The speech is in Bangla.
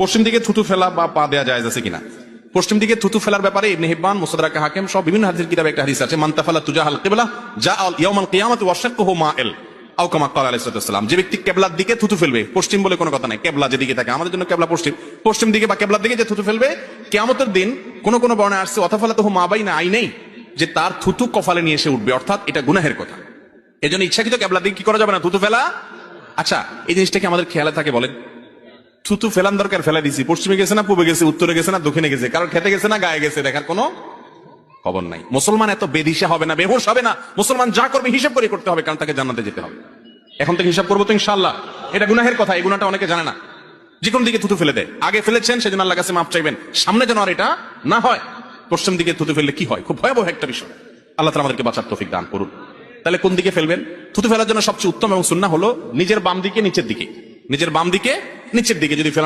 পশ্চিম দিকে থুতু ফেলা বা পা দেওয়া যায় আছে কিনা? পশ্চিম দিকে থুতু ফেলার ব্যাপারে ইবনে হিব্বান, মুসাদরাকা হাকিম সব বিভিন্ন হাদিসের কিতাবে একটা হাদিস আছে মান্তাফালা তুজাহাল কিবলা যা ইয়াউমাল কিয়ামাতি ওয়াশাক্কুহু মাইল আও কামা ক্বালা আলাইহিস সালাম, যে ব্যক্তি কেবলার দিকে থুতু ফেলবে, পশ্চিম বলে কোনো কথা নাই। কেবলা যেদিকে থাকে, আমাদের জন্য কেবলা পশ্চিম। পশ্চিম দিকে বা কেবলার দিকে যে থুতু ফেলবে, কিয়ামতের দিন কোন কোন বর্ণে আসছে অথাফালা তো মা বাইনা আই নেই যে তার থুতু কপালে নিয়ে এসে উঠবে। অর্থাৎ এটা গুনাহের কথা। এই জন্য ইচ্ছাকৃত কেবলার দিকে কি করা যাবে না? থুতু ফেলা। আচ্ছা এই জিনিসটা কি আমাদের খেয়ালে থাকে বলেন? থুতু ফেলান দরকার ফেলা দিছি। পশ্চিমে গেছে না, পূবে গেছে, উত্তরে গেছে না, দক্ষিণে গেছে। কারণ খেতে গেছে না, গায়ে গেছে, দেখার কোনো খবর নাই। মুসলমান এত বেদিশা হবে না, বেহোশ হবে না। মুসলমান যা করবে, হিসাব করে করতে হবে, কারণ তাকে জানাতে যেতে হবে। এখন থেকে হিসাব করব তো ইনশাল্লাহ এটা গুনাহের কথা, এই গুণাটা অনেকে জানে না। যে কোন দিকে থুতু ফেলে দেয়। আগে ফেলেছেন সেদিন আল্লাহ কাছে মাপ চাইবেন। সামনে যেন আর এটা না হয়, পশ্চিম দিকে থুতু ফেললে কি হয়? খুব ভয়াবহ একটা বিষয়। আল্লাহ তালা আমাদেরকে বাঁচার তৌফিক দান করুন। তাহলে কোন দিকে ফেলবেন? থুতু ফেলার জন্য সবচেয়ে উত্তম এবং সুন্না হলো নিজের বাম দিকে, নিচের দিকে। নিজের বাম দিকে নিচের দিকে যদি ফেলান